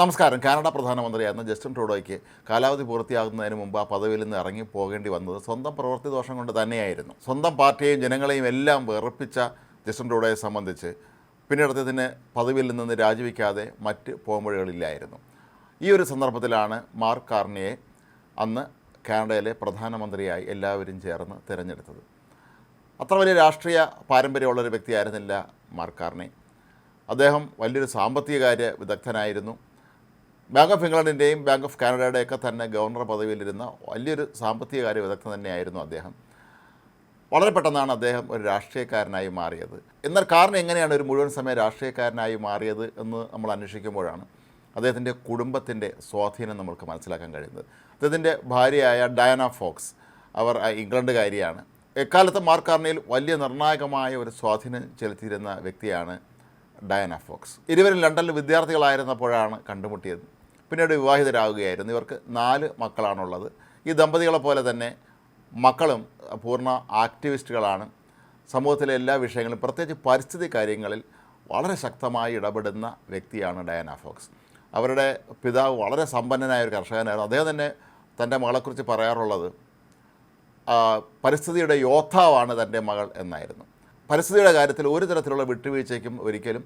നമസ്കാരം. കാനഡ പ്രധാനമന്ത്രിയായിരുന്ന ജസ്റ്റിൻ ട്രൂഡോയ്ക്ക് കാലാവധി പൂർത്തിയാകുന്നതിന് മുമ്പ് ആ പദവിയിൽ നിന്ന് ഇറങ്ങി പോകേണ്ടി വന്നത് സ്വന്തം പ്രവൃത്തി ദോഷം കൊണ്ട് തന്നെയായിരുന്നു. സ്വന്തം പാർട്ടിയെയും ജനങ്ങളെയും എല്ലാം വെറുപ്പിച്ച ജസ്റ്റിൻ ട്രൂഡോയെ സംബന്ധിച്ച് പിന്നീട് അദ്ദേഹത്തിന് പദവിയിൽ നിന്ന് രാജിവെക്കാതെ മറ്റ് പോംവഴികളില്ലായിരുന്നു. ഈ ഒരു സന്ദർഭത്തിലാണ് മാർക്ക് കാർണിയെ അന്ന് കാനഡയിലെ പ്രധാനമന്ത്രിയായി എല്ലാവരും ചേർന്ന് തിരഞ്ഞെടുത്തത്. അത്ര വലിയ രാഷ്ട്രീയ പാരമ്പര്യമുള്ളൊരു വ്യക്തിയായിരുന്നില്ല മാർക്ക് കാർണി. അദ്ദേഹം വലിയൊരു സാമ്പത്തിക കാര്യ വിദഗ്ധനായിരുന്നു. ബാങ്ക് ഓഫ് ഇംഗ്ലണ്ടിന്റെയും ബാങ്ക് ഓഫ് കാനഡയുടെയൊക്കെ തന്നെ ഗവർണർ പദവിയിലിരുന്ന വലിയൊരു സാമ്പത്തിക കാര്യ വിദഗ്ധൻ തന്നെയായിരുന്നു അദ്ദേഹം. വളരെ പെട്ടെന്നാണ് അദ്ദേഹം ഒരു രാഷ്ട്രീയക്കാരനായി മാറിയത്. എന്നാൽ കാരണം എങ്ങനെയാണ് ഒരു മുഴുവൻ സമയ രാഷ്ട്രീയക്കാരനായി മാറിയത് എന്ന് നമ്മൾ അന്വേഷിക്കുമ്പോഴാണ് അദ്ദേഹത്തിന്റെ കുടുംബത്തിന്റെ സ്വാധീനം നമ്മൾക്ക് മനസ്സിലാക്കാൻ കഴിയുന്നത്. അദ്ദേഹത്തിന്റെ ഭാര്യയായ ഡയന ഫോക്സ് അവർ ഇംഗ്ലണ്ടുകാരിയാണ്. എക്കാലത്ത് മാർക്കാർണിയിൽ വലിയ നിർണായകമായ ഒരു സ്വാധീനം ചെലുത്തിയിരുന്ന വ്യക്തിയാണ് ഡയന ഫോക്സ് ഇരുവരും ലണ്ടനിൽ വിദ്യാർത്ഥികളായിരുന്നപ്പോഴാണ് കണ്ടുമുട്ടിയത്. പിന്നീട് വിവാഹിതരാകുകയായിരുന്നു. ഇവർക്ക് നാല് മക്കളാണുള്ളത്. ഈ ദമ്പതികളെ പോലെ തന്നെ മക്കളും പൂർണ ആക്ടിവിസ്റ്റുകളാണ്. സമൂഹത്തിലെ എല്ലാ വിഷയങ്ങളും പ്രത്യേകിച്ച് പരിസ്ഥിതി കാര്യങ്ങളിൽ വളരെ ശക്തമായി ഇടപെടുന്ന വ്യക്തിയാണ് ഡയാന ഫോക്സ്. അവരുടെ പിതാവ് വളരെ സമ്പന്നനായ ഒരു കർഷകനായിരുന്നു. അദ്ദേഹം തന്നെ തന്റെ മകളെക്കുറിച്ച് പറയാറുള്ളത് പരിസ്ഥിതിയുടെ യോദ്ധാവാണ് തന്റെ മകൾ എന്നായിരുന്നു. പരിസ്ഥിതിയുടെ കാര്യത്തിൽ ഒരു തരത്തിലുള്ള വിട്ടുവീഴ്ചയ്ക്കും ഒരിക്കലും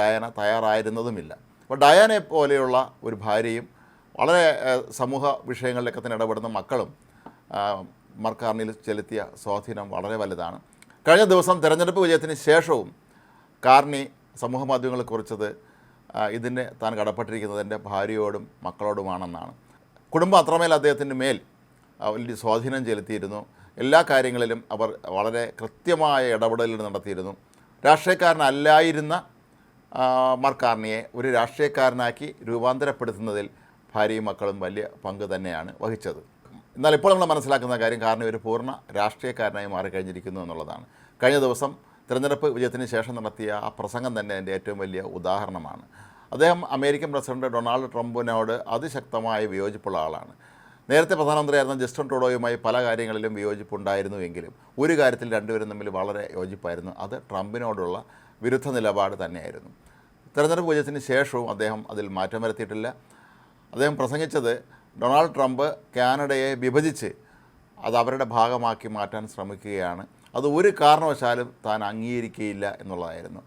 ഡയാന തയ്യാറായിരുന്നതുമില്ല. അപ്പോൾ ഡയാനെ പോലെയുള്ള ഒരു ഭാര്യയും വളരെ സമൂഹ വിഷയങ്ങളിലൊക്കെ തന്നെ ഇടപെടുന്ന മക്കളും മർക്കാർണിയിൽ ചെലുത്തിയ സ്വാധീനം വളരെ വലുതാണ്. കഴിഞ്ഞ ദിവസം തെരഞ്ഞെടുപ്പ് വിജയത്തിന് ശേഷവും കാർണി സമൂഹ മാധ്യമങ്ങളെ കുറിച്ചത് ഇതിന് താൻ കടപ്പെട്ടിരിക്കുന്നത് എന്റെ ഭാര്യയോടും മക്കളോടുമാണെന്നാണ്. കുടുംബം അത്രമേൽ അദ്ദേഹത്തിന്റെ മേൽ വലിയ സ്വാധീനം ചെലുത്തിയിരുന്നു. എല്ലാ കാര്യങ്ങളിലും അവർ വളരെ കൃത്യമായ ഇടപെടലുകൾ നടത്തിയിരുന്നു. രാഷ്ട്രീയക്കാരനല്ലായിരുന്ന മർക്കാർണിയെ ഒരു രാഷ്ട്രീയക്കാരനാക്കി രൂപാന്തരപ്പെടുത്തുന്നതിൽ ഭാര്യയും മക്കളും വലിയ പങ്ക് തന്നെയാണ് വഹിച്ചത്. എന്നാൽ ഇപ്പോൾ നമ്മൾ മനസ്സിലാക്കുന്ന കാര്യം കാരണം ഒരു പൂർണ രാഷ്ട്രീയക്കാരനായി മാറിക്കഴിഞ്ഞിരിക്കുന്നു എന്നുള്ളതാണ്. കഴിഞ്ഞ ദിവസം തിരഞ്ഞെടുപ്പ് വിജയത്തിന് ശേഷം നടത്തിയ ആ പ്രസംഗം തന്നെ എന്റെ ഏറ്റവും വലിയ ഉദാഹരണമാണ്. അദ്ദേഹം അമേരിക്കൻ പ്രസിഡന്റ് ഡൊണാൾഡ് ട്രംപിനോട് അതിശക്തമായി വിയോജിപ്പുള്ള ആളാണ്. നേരത്തെ പ്രധാനമന്ത്രിയായിരുന്ന ജസ്റ്റിൻ ട്രൂഡോയുമായി പല കാര്യങ്ങളിലും വിയോജിപ്പുണ്ടായിരുന്നുവെങ്കിലും ഒരു കാര്യത്തിൽ രണ്ടുപേരും തമ്മിൽ വളരെ യോജിപ്പായിരുന്നു. അത് ട്രംപിനോടുള്ള വിരുദ്ധ നിലപാട് തന്നെയായിരുന്നു. തെരഞ്ഞെടുപ്പ് വിജയത്തിന് ശേഷവും അദ്ദേഹം അതിൽ മാറ്റം വരുത്തിയിട്ടില്ല. അദ്ദേഹം പ്രസംഗിച്ചത് ഡൊണാൾഡ് ട്രംപ് കാനഡയെ വിഭജിച്ച് അത് അവരുടെ ഭാഗമാക്കി മാറ്റാൻ ശ്രമിക്കുകയാണ്. അത് ഒരു കാരണവശാലും താൻ അംഗീകരിക്കുകയില്ല എന്നുള്ളതായിരുന്നു.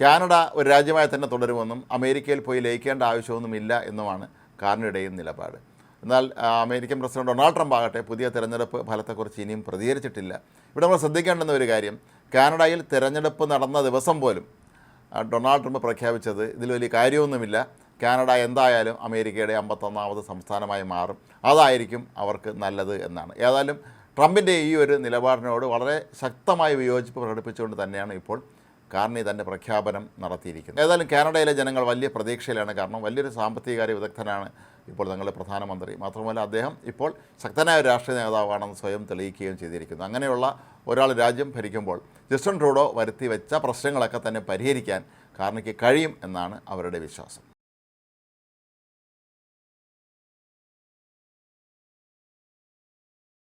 കാനഡ ഒരു രാജ്യമായി തന്നെ തുടരുമെന്നും അമേരിക്കയിൽ പോയി ലയിക്കേണ്ട ആവശ്യമൊന്നുമില്ല എന്നുമാണ് കാനഡയുടെയും നിലപാട്. എന്നാൽ അമേരിക്കൻ പ്രസിഡന്റ് ഡൊണാൾഡ് ട്രംപ് ആകട്ടെ പുതിയ തെരഞ്ഞെടുപ്പ് ഫലത്തെക്കുറിച്ച് ഇനിയും പ്രതികരിച്ചിട്ടില്ല. ഇവിടെ നമ്മൾ ശ്രദ്ധിക്കേണ്ടുന്ന ഒരു കാര്യം കാനഡയിൽ തെരഞ്ഞെടുപ്പ് നടന്ന ദിവസം പോലും ഡൊണാൾഡ് ട്രംപ് പ്രഖ്യാപിച്ചത് ഇതിൽ വലിയ കാര്യമൊന്നുമില്ല. കാനഡ എന്തായാലും അമേരിക്കയുടെ അമ്പത്തൊന്നാമത് സംസ്ഥാനമായി മാറും. അതായിരിക്കും അവർക്ക് നല്ലത് എന്നാണ്. ഏതായാലും ട്രംപിന്റെ ഈ ഒരു നിലപാടിനോട് വളരെ ശക്തമായ വിയോജിപ്പ് പ്രകടിപ്പിച്ചുകൊണ്ട് തന്നെയാണ് ഇപ്പോൾ കാർണി തന്റെ പ്രഖ്യാപനം നടത്തിയിരിക്കുന്നത്. ഏതായാലും കാനഡയിലെ ജനങ്ങൾ വലിയ പ്രതീക്ഷയിലാണ്. കാരണം വലിയൊരു സാമ്പത്തികകാര്യ വിദഗ്ധനാണ് ഇപ്പോൾ തങ്ങളുടെ പ്രധാനമന്ത്രി. മാത്രമല്ല അദ്ദേഹം ഇപ്പോൾ ശക്തനായ ഒരു രാഷ്ട്രീയ നേതാവാണെന്ന് സ്വയം തെളിയിക്കുകയും ചെയ്തിരിക്കുന്നു. അങ്ങനെയുള്ള ഒരാൾ രാജ്യം ഭരിക്കുമ്പോൾ ജസ്റ്റിൻ ട്രൂഡോ വരുത്തി വെച്ച പ്രശ്നങ്ങളൊക്കെ തന്നെ പരിഹരിക്കാൻ കാർണിക്ക് കഴിയും എന്നാണ് അവരുടെ വിശ്വാസം.